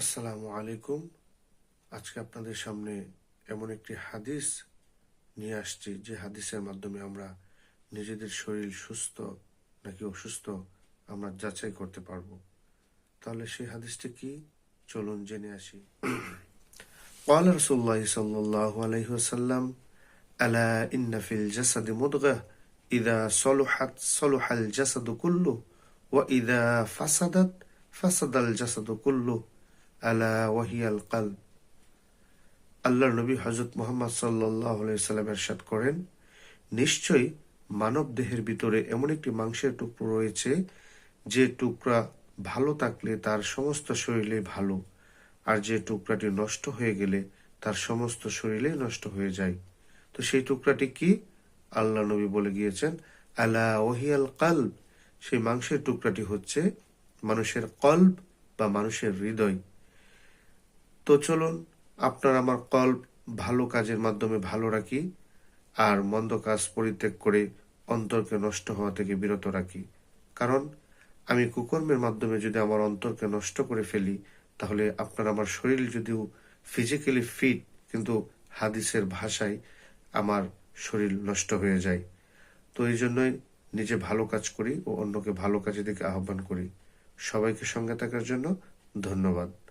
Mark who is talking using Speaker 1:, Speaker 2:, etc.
Speaker 1: আসসালামু আলাইকুম আজকে আপনাদের সামনে এমন একটি হাদিস নিয়ে আসছি যে হাদিসের মাধ্যমে আমরা নিজেদের শরীর সুস্থ নাকি অসুস্থ আমরা যাচাই করতে পারবো তাহলে সেই হাদিসটি কি চলুন জেনে আসি قال رسول الله صلى الله عليه وسلم ألا إن في الجسد مضغة إذا صلحت صلح الجسد كله وإذا فسدت فسد الجسد كله আলা ওয়াহিয়াল কাল আল্লাহর নবী হজরত মোহাম্মদ সাল্লাহ সাল্লাম এরশাদ করেন, নিশ্চয়ই মানব দেহের ভিতরে এমন একটি মাংসের টুকরো রয়েছে যে টুকরা ভালো থাকলে তার সমস্ত শরীরে ভালো, আর যে টুকরাটি নষ্ট হয়ে গেলে তার সমস্ত শরীরে নষ্ট হয়ে যায়। তো সেই টুকরাটি কি? আল্লাহ নবী বলে গিয়েছেন, আলা ওহিয়াল কাল্ব। সেই মাংসের টুকরাটি হচ্ছে মানুষের কল্ব বা মানুষের হৃদয়। তো চলুন আপনার আমার কল্প ভালো কাজের মাধ্যমে ভালো রাখি আর মন্দ কাজ পরিত্যাগ করে অন্তরকে নষ্ট হওয়া থেকে বিরত রাখি। কারণ আমি কুকর্মের মাধ্যমে যদি আমার অন্তরকে নষ্ট করে ফেলি, তাহলে আপনার আমার শরীর যদিও ফিজিক্যালি ফিট কিন্তু হাদিসের ভাষায় আমার শরীর নষ্ট হয়ে যায়। তো এই জন্যই নিজে ভালো কাজ করি ও অন্যকে ভালো কাজের দিকে আহ্বান করি। সবাইকে সঙ্গে থাকার জন্য ধন্যবাদ।